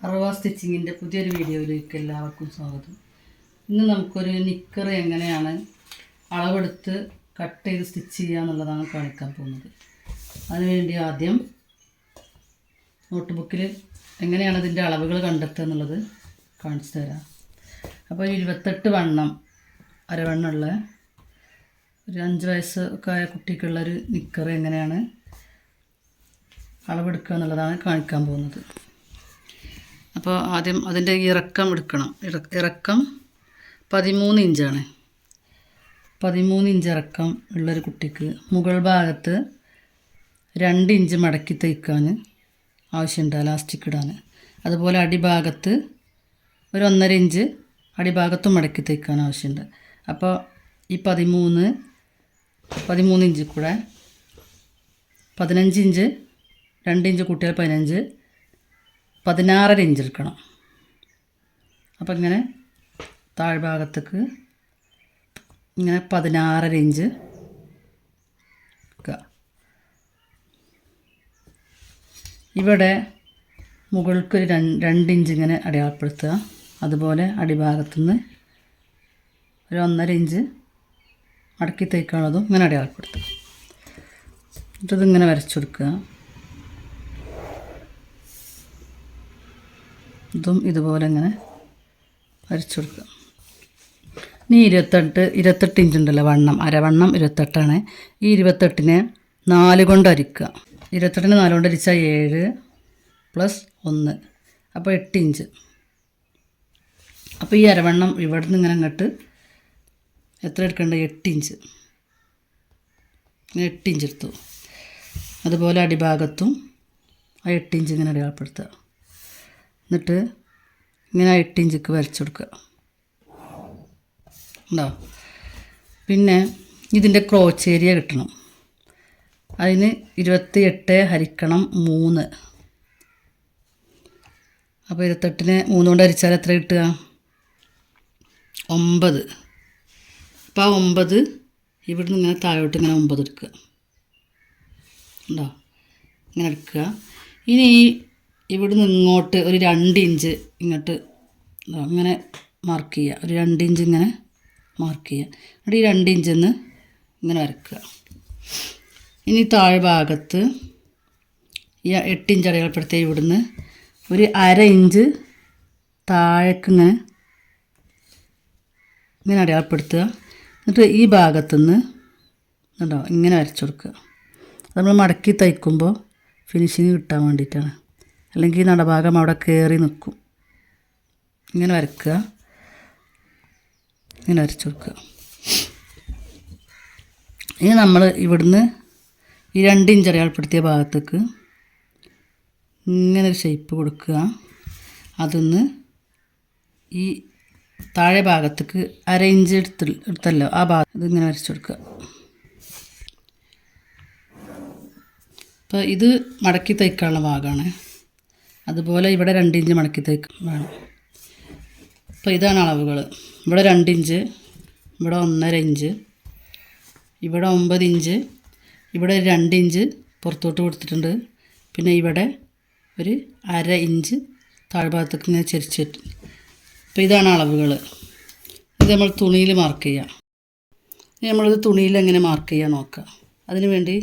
അറവ സ്റ്റിച്ചിങ്ങിന്റെ പുതിയൊരു വീഡിയോയിലേക്ക് എല്ലാവർക്കും സ്വാഗതം. ഇന്ന് നമുക്കൊരു നിക്കർ എങ്ങനെയാണ് അളവെടുത്ത് കട്ട് ചെയ്ത് സ്റ്റിച്ച് ചെയ്യുക എന്നുള്ളതാണ് കാണിക്കാൻ പോകുന്നത്. അതിനുവേണ്ടി ആദ്യം നോട്ട്ബുക്കിൽ എങ്ങനെയാണ് ഇതിന്റെ അളവുകൾ കണ്ടെത്തുക എന്നുള്ളത് കാണിച്ചു തരാം. അപ്പോൾ ഇരുപത്തെട്ട് വണ്ണം അരവണ്ണമുള്ള ഒരു അഞ്ച് വയസ്സ് ഒക്കെ ആയ കുട്ടിക്കുള്ളൊരു നിക്കർ എങ്ങനെയാണ് അളവെടുക്കുക എന്നുള്ളതാണ് കാണിക്കാൻ പോകുന്നത്. അപ്പോൾ ആദ്യം അതിന്റെ ഇറക്കം എടുക്കണം. ഇറ- ഇറക്കം പതിമൂന്ന് ഇഞ്ചാണ്. പതിമൂന്ന് ഇഞ്ച് ഇറക്കം ഉള്ളൊരു കുട്ടിക്ക് മുകൾ ഭാഗത്ത് രണ്ട് ഇഞ്ച് മടക്കി തയ്ക്കാൻ ആവശ്യമുണ്ട് ലാസ്റ്റിക് ഇടാൻ അതുപോലെ അടിഭാഗത്ത് ഒരു ഒന്നര ഇഞ്ച് അടിഭാഗത്തും മടക്കി തയ്ക്കാൻ ആവശ്യമുണ്ട്. അപ്പോൾ ഈ പതിമൂന്ന് പതിമൂന്ന് ഇഞ്ച് കൂടെ പതിനഞ്ച് ഇഞ്ച് രണ്ട് ഇഞ്ച് കൂട്ടിയാൽ പതിനഞ്ച് പതിനാറര ഇഞ്ച് എടുക്കണം. അപ്പം ഇങ്ങനെ താഴ്ഭാഗത്തേക്ക് ഇങ്ങനെ പതിനാറര ഇഞ്ച് എടുക്കുക ഇവിടെ മുകൾക്ക് ഒരു രണ്ട് രണ്ട് ഇഞ്ച് ഇങ്ങനെ അടയാളപ്പെടുത്തുക. അതുപോലെ അടിഭാഗത്തുനിന്ന് ഒരു ഒന്നര ഇഞ്ച് മടക്കി തയ്ക്കാനുള്ളതും ഇങ്ങനെ അടയാളപ്പെടുത്തുക. എന്നിട്ടതിങ്ങനെ വരച്ചു കൊടുക്കുക. ഇതും ഇതുപോലെ ഇങ്ങനെ വരച്ചു കൊടുക്കുക ഇനി ഇരുപത്തെട്ട് ഇരുപത്തെട്ട് ഇഞ്ച് ഉണ്ടല്ലോ വണ്ണം അരവണ്ണം ഇരുപത്തെട്ടാണ്. ഈ ഇരുപത്തെട്ടിനെ നാല് കൊണ്ട് അരിക്കുക. ഇരുപത്തെട്ടിന് നാല് കൊണ്ട് അരിച്ചാൽ ഏഴ് പ്ലസ് ഒന്ന്. അപ്പോൾ എട്ട് ഇഞ്ച് അപ്പോൾ ഈ അരവണ്ണം ഇവിടെ നിന്ന് ഇങ്ങനെ അങ്ങോട്ട് എത്ര എടുക്കേണ്ടത് എട്ട് ഇഞ്ച് എട്ട് ഇഞ്ച് എടുത്തു. അതുപോലെ അടിഭാഗത്തും ആ എട്ട് ഇഞ്ച് ഇങ്ങനെ അടയാളപ്പെടുത്തുക. എന്നിട്ട് ഇങ്ങനെ എട്ട് ഇഞ്ചിക്ക് വരച്ചു കൊടുക്കുക ഉണ്ടോ പിന്നെ ഇതിന്റെ ക്രോച്ച് ഏരിയ കിട്ടണം. അതിന് ഇരുപത്തി എട്ട് ഹരിക്കണം മൂന്ന്. അപ്പോൾ ഇരുപത്തെട്ടിന് മൂന്ന് കൊണ്ട് ഹരിച്ചാൽ എത്ര കിട്ടുക? ഒമ്പത്. അപ്പോൾ ആ ഒമ്പത് ഇവിടുന്ന് ഇങ്ങനെ താഴോട്ട് ഇങ്ങനെ ഒമ്പത് എടുക്കുക. ഉണ്ടോ ഇങ്ങനെ എടുക്കുക. ഇനി ഈ ഇവിടുന്ന് ഇങ്ങോട്ട് ഒരു രണ്ട് ഇഞ്ച് ഇങ്ങോട്ട് അങ്ങനെ മാർക്ക് ചെയ്യുക. ഒരു രണ്ട് ഇഞ്ച് ഇങ്ങനെ മാർക്ക് ചെയ്യുക. എന്നിട്ട് ഈ രണ്ട് ഇഞ്ചെന്ന് ഇങ്ങനെ വരക്കുക. ഇനി താഴെ ഭാഗത്ത് ഈ എട്ട് ഇഞ്ച് അടയാളപ്പെടുത്തിയ ഇവിടുന്ന് ഒരു അര ഇഞ്ച് താഴേക്ക് ഇങ്ങനെ ഇങ്ങനെ അടയാളപ്പെടുത്തുക. എന്നിട്ട് ഈ ഭാഗത്തുനിന്ന് കണ്ടോ? ഇങ്ങനെ വരച്ചു കൊടുക്കുക. നമ്മൾ മടക്കി തയ്ക്കുമ്പോൾ ഫിനിഷിങ് കിട്ടാൻ വേണ്ടിയിട്ടാണ്. അല്ലെങ്കിൽ നടഭാഗം അവിടെ കയറി നിൽക്കും. ഇങ്ങനെ വരക്കുക ഇങ്ങനെ വരച്ചു കൊടുക്കുക. ഇനി നമ്മൾ ഇവിടുന്ന് ഈ രണ്ട് ഇഞ്ച് അടയാളപ്പെടുത്തിയ ഭാഗത്തേക്ക് ഇങ്ങനെ ഒരു ഷേപ്പ് കൊടുക്കുക. അതൊന്ന് ഈ താഴെ ഭാഗത്തേക്ക് അര ഇഞ്ച് എടുത്ത് എടുത്തല്ലോ. ആ ഭാഗം ഇതിങ്ങനെ വരച്ചു കൊടുക്കുക. അപ്പോൾ ഇത് മടക്കി തയ്ക്കാനുള്ള ഭാഗമാണ്. അതുപോലെ ഇവിടെ രണ്ട് ഇഞ്ച് മടക്കി തയ്ക്ക വേണം. അപ്പോൾ ഇതാണ് അളവുകൾ ഇവിടെ രണ്ട് ഇഞ്ച് ഇവിടെ ഒന്നര ഇഞ്ച് ഇവിടെ ഒമ്പത് ഇഞ്ച് ഇവിടെ രണ്ട് ഇഞ്ച് പുറത്തോട്ട് കൊടുത്തിട്ടുണ്ട്. പിന്നെ ഇവിടെ ഒരു അര ഇഞ്ച് താഴ്ഭാഗത്തേക്ക് ഇങ്ങനെ ചെരിച്ചിട്ട്. അപ്പോൾ ഇതാണ് അളവുകൾ ഇത് നമ്മൾ തുണിയിൽ മാർക്ക് ചെയ്യാം. ഇനി നമ്മളിത് തുണിയിൽ എങ്ങനെ മാർക്ക് ചെയ്യാൻ നോക്കുക അതിന് വേണ്ടി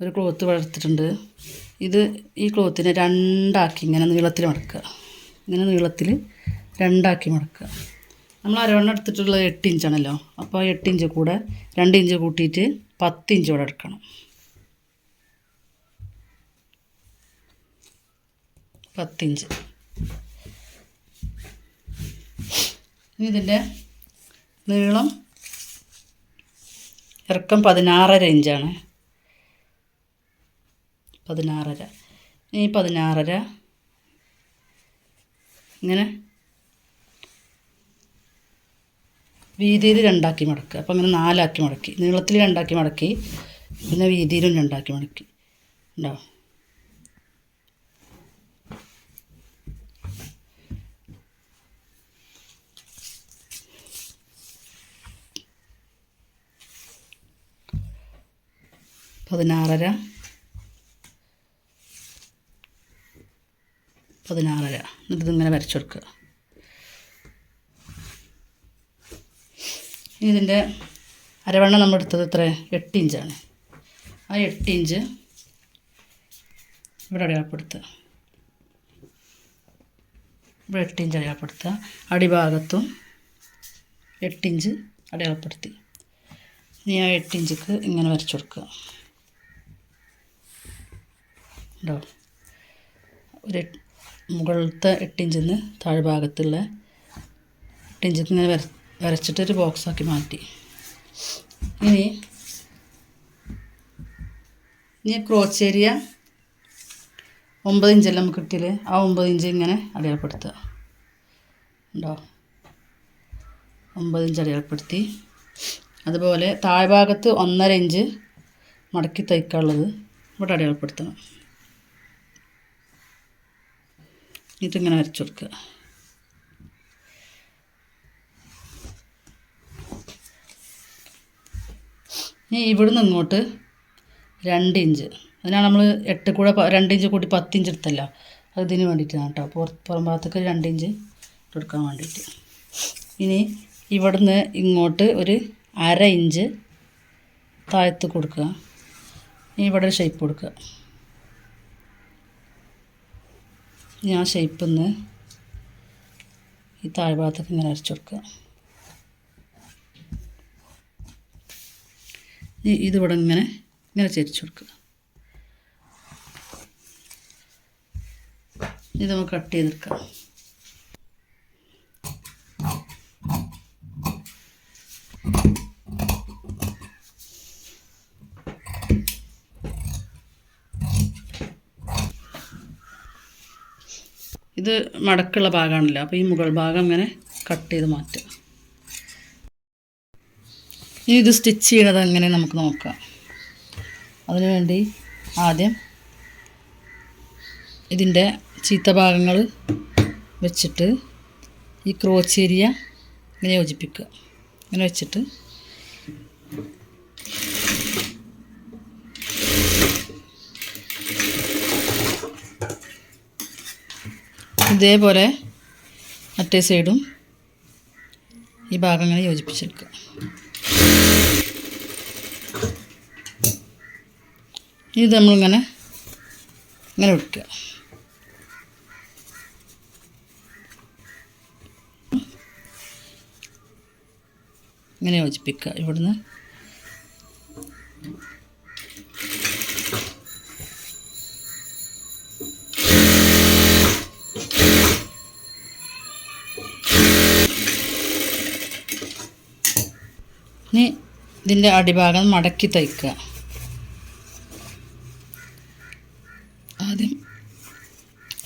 ഒരു ക്ലോത്ത് വളർത്തിയിട്ടുണ്ട്. ഇത് ഈ ക്ലോത്തിനെ രണ്ടാക്കി ഇങ്ങനെ നീളത്തിൽ മടക്കുക. ഇങ്ങനെ നീളത്തിൽ രണ്ടാക്കി മടക്കുക. നമ്മൾ അരവണ്ണം എടുത്തിട്ടുള്ളത് എട്ട് ഇഞ്ചാണല്ലോ അപ്പോൾ എട്ട് ഇഞ്ച് കൂടെ രണ്ട് ഇഞ്ച് കൂട്ടിയിട്ട് പത്ത് ഇഞ്ച് കൂടെ എടുക്കണം. പത്തിഞ്ച് ഇനി ഇതിന്റെ നീളം ഇറക്കം പതിനാറര ഇഞ്ചാണ് പതിനാറര. ഈ പതിനാറര. ഇങ്ങനെ. വീതിയിൽ രണ്ടാക്കി മടക്കുക. അപ്പോൾ അങ്ങനെ നാലാക്കി മടക്കി. നീളത്തിൽ രണ്ടാക്കി മടക്കി. പിന്നെ വീതിയിലും രണ്ടാക്കി മടക്കി. ഉണ്ടാവും പതിനാറര. പതിനാറര. എന്നിട്ട് ഇതിങ്ങനെ വരച്ചു കൊടുക്കുക. ഇനി ഇതിന്റെ അരവണ്ണം നമ്മൾ എടുത്തത് എത്ര? എട്ട് ഇഞ്ചാണ്. ആ എട്ട് ഇഞ്ച് ഇവിടെ അടയാളപ്പെടുത്തുക. ഇവിടെ എട്ട് ഇഞ്ച് അടയാളപ്പെടുത്തുക. അടിഭാഗത്തും എട്ട് ഇഞ്ച് അടയാളപ്പെടുത്തി. ഇനി ആ എട്ട് ഇഞ്ചിക്ക് ഇങ്ങനെ വരച്ചു കൊടുക്കുക. ഉണ്ടോ? ഒരു മുകളിലത്തെ എട്ടിഞ്ചിൽ നിന്ന് താഴ്ഭാഗത്തുള്ള എട്ടിഞ്ചിൽ നിന്ന് വര വരച്ചിട്ടൊരു ബോക്സാക്കി മാറ്റി. ഇനി ഇനി ക്രോച്ച് ഏരിയ ഒമ്പത് ഇഞ്ചെല്ലാം നമുക്ക് കിട്ടിയില്ലേ ആ ഒമ്പത് ഇഞ്ച് ഇങ്ങനെ അടയാളപ്പെടുത്തുക. ഉണ്ടോ ഒമ്പത് ഇഞ്ച് അടയാളപ്പെടുത്തി. അതുപോലെ താഴ്ഭാഗത്ത് ഒന്നര ഇഞ്ച് മടക്കി തയ്ക്കാനുള്ളത് ഇവിടെ അടയാളപ്പെടുത്തണം. ഇതിങ്ങനെ അരച്ചു കൊടുക്കുക. ഇനി ഇവിടുന്ന് ഇങ്ങോട്ട് രണ്ട് ഇഞ്ച്. അതിനാണ് നമ്മൾ എട്ട് കൂടെ രണ്ട് ഇഞ്ച് കൂടി പത്ത് ഇഞ്ച് എടുത്തല്ലോ. അത് ഇതിന് വേണ്ടിയിട്ടാണ് കേട്ടോ. പുറത്ത് പുറം ഭാഗത്തേക്ക് രണ്ട് ഇഞ്ച് കൊടുക്കാൻ വേണ്ടിയിട്ട്. ഇനി ഇവിടുന്ന് ഇങ്ങോട്ട് ഒരു അര ഇഞ്ച് താഴത്ത് കൊടുക്കുക. ഇനി ഇവിടെ ഒരു ഷേപ്പ് കൊടുക്കുക. ആ ഷേപ്പിൽ നിന്ന് ഈ താഴ്ഭാഗത്തൊക്കെ ഇങ്ങനെ അരച്ചു കൊടുക്കുക. ഇതിവിടെ ഇങ്ങനെ ഇങ്ങനെ ചരിച്ചു കൊടുക്കുക. ഇത് നമുക്ക് കട്ട് ചെയ്തെടുക്കാം. ഇത് മടക്കുള്ള ഭാഗമാണല്ലോ. അപ്പോൾ ഈ മുകൾ ഭാഗം ഇങ്ങനെ കട്ട് ചെയ്ത് മാറ്റുക. ഇനി ഇത് സ്റ്റിച്ച് ചെയ്യണത് എങ്ങനെ നമുക്ക് നോക്കാം. അതിനുവേണ്ടി ആദ്യം ഇതിന്റെ ചീത്ത ഭാഗങ്ങൾ വെച്ചിട്ട് ഈ ക്രോച്ചേരിയ ഇങ്ങനെ യോജിപ്പിക്കുക. ഇങ്ങനെ വെച്ചിട്ട് ഇതേപോലെ മറ്റേ സൈഡും ഈ ഭാഗം ഇങ്ങനെ യോജിപ്പിച്ചെടുക്കുക. ഇത് നമ്മളിങ്ങനെ ഇങ്ങനെ വെക്കുക ഇങ്ങനെ യോജിപ്പിക്കുക. ഇവിടുന്ന് ഇനി ഇതിന്റെ അടിഭാഗം മടക്കി തയ്ക്കുക. ആദ്യം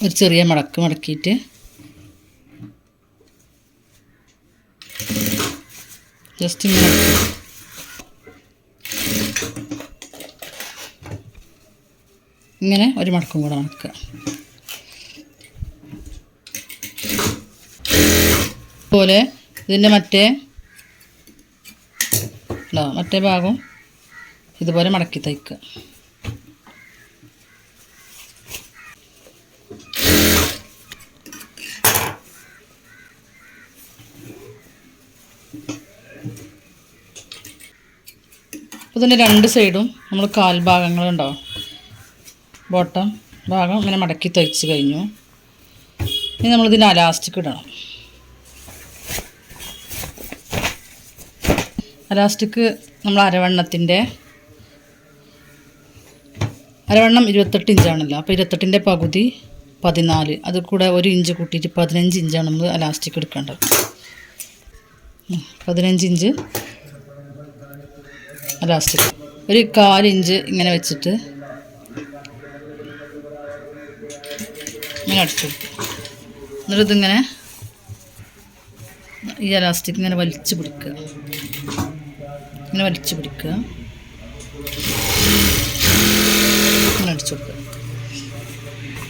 ഒരു ചെറിയ മടക്ക് മടക്കിയിട്ട് ജസ്റ്റ് ഇങ്ങനെ ഒരു മടക്കും കൂടെ മടക്കുക. പോലെ ഇതിന്റെ മറ്റേ മറ്റേ ഭാഗം ഇതുപോലെ മടക്കി തയ്ക്കുക അപ്പോൾ ഇതിന്റെ രണ്ട് സൈഡും നമ്മൾ കാൽഭാഗങ്ങളുണ്ടാവും ബോട്ടം ഭാഗം ഇങ്ങനെ മടക്കി തയ്ച്ച് കഴിഞ്ഞു. ഇനി നമ്മളിതിന്റെ അലാസ്റ്റിക് ഇടണം. അലാസ്റ്റിക് നമ്മൾ അരവണ്ണത്തിന്റെ അരവണ്ണം ഇരുപത്തെട്ട് ഇഞ്ചാണല്ലോ. അപ്പോൾ ഇരുപത്തെട്ടിന്റെ പകുതി പതിനാല്. അത് കൂടെ ഒരു ഇഞ്ച് കൂട്ടിയിട്ട് പതിനഞ്ച് ഇഞ്ചാണ് നമ്മൾ ലാസ്റ്റിക്ക് എടുക്കേണ്ടത്. പതിനഞ്ച് ഇഞ്ച് ലാസ്റ്റിക്ക് ഒരു കാലിഞ്ച് ഇങ്ങനെ വെച്ചിട്ട് ഇങ്ങനെ അടിച്ചു എന്നിട്ട് ഇതിങ്ങനെ ഈ അലാസ്റ്റിക് ഇങ്ങനെ വലിച്ചു പിടിക്കുക. ഇങ്ങനെ വലിച്ചു പിടിക്കുക. ഇങ്ങനെ അടിച്ചു കൊടുക്കുക.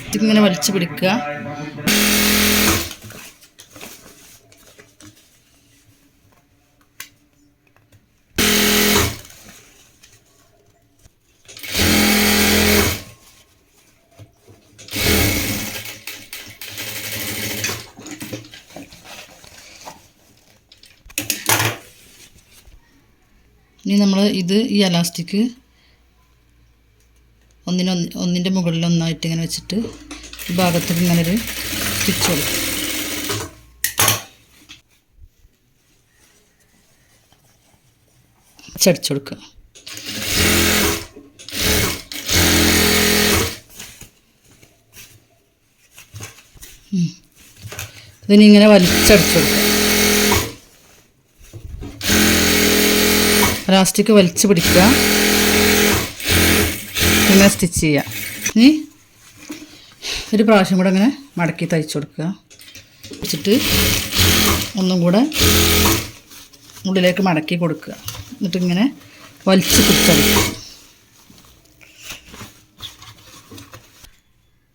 ഇതിങ്ങനെ വലിച്ചു പിടിക്കുക. ഇനി നമ്മൾ ഇത് ഈ അലാസ്റ്റിക് ഒന്നിനൊന്ന് ഒന്നിന്റെ മുകളിൽ ഒന്നായിട്ട് ഇങ്ങനെ വെച്ചിട്ട് ഈ ഭാഗത്തേക്ക് ഇങ്ങനെ ഒരു സ്റ്റിച്ച് കൊടുക്കും. ചടിച്ചു. ഇങ്ങനെ വലിച്ചടിച്ചു കൊടുക്കുക പ്ലാസ്റ്റിക് വലിച്ചു പിടിക്കുക. പിന്നെ സ്റ്റിച്ച് ചെയ്യുക. ഇനി ഒരു പ്രാവശ്യം കൂടെ അങ്ങനെ മടക്കി തയ്ച്ചു കൊടുക്കുക. വെച്ചിട്ട് ഒന്നും കൂടെ ഉള്ളിലേക്ക് മടക്കി കൊടുക്കുക. എന്നിട്ട് ഇങ്ങനെ വലിച്ചു പിടിച്ചടിക്കുക.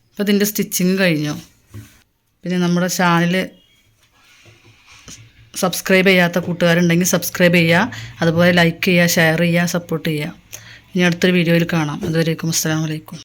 അപ്പോൾ ഇതിന്റെ സ്റ്റിച്ചിങ് കഴിഞ്ഞു. പിന്നെ നമ്മുടെ ചാനൽ സബ്സ്ക്രൈബ് ചെയ്യാത്ത കൂട്ടുകാരുണ്ടെങ്കിൽ സബ്സ്ക്രൈബ് ചെയ്യുക. അതുപോലെ ലൈക്ക് ചെയ്യുക ഷെയർ ചെയ്യുക സപ്പോർട്ട് ചെയ്യുക. ഇനി അടുത്തൊരു വീഡിയോയിൽ കാണാം. അതുവരേക്കും അസ്സാം വലൈക്കും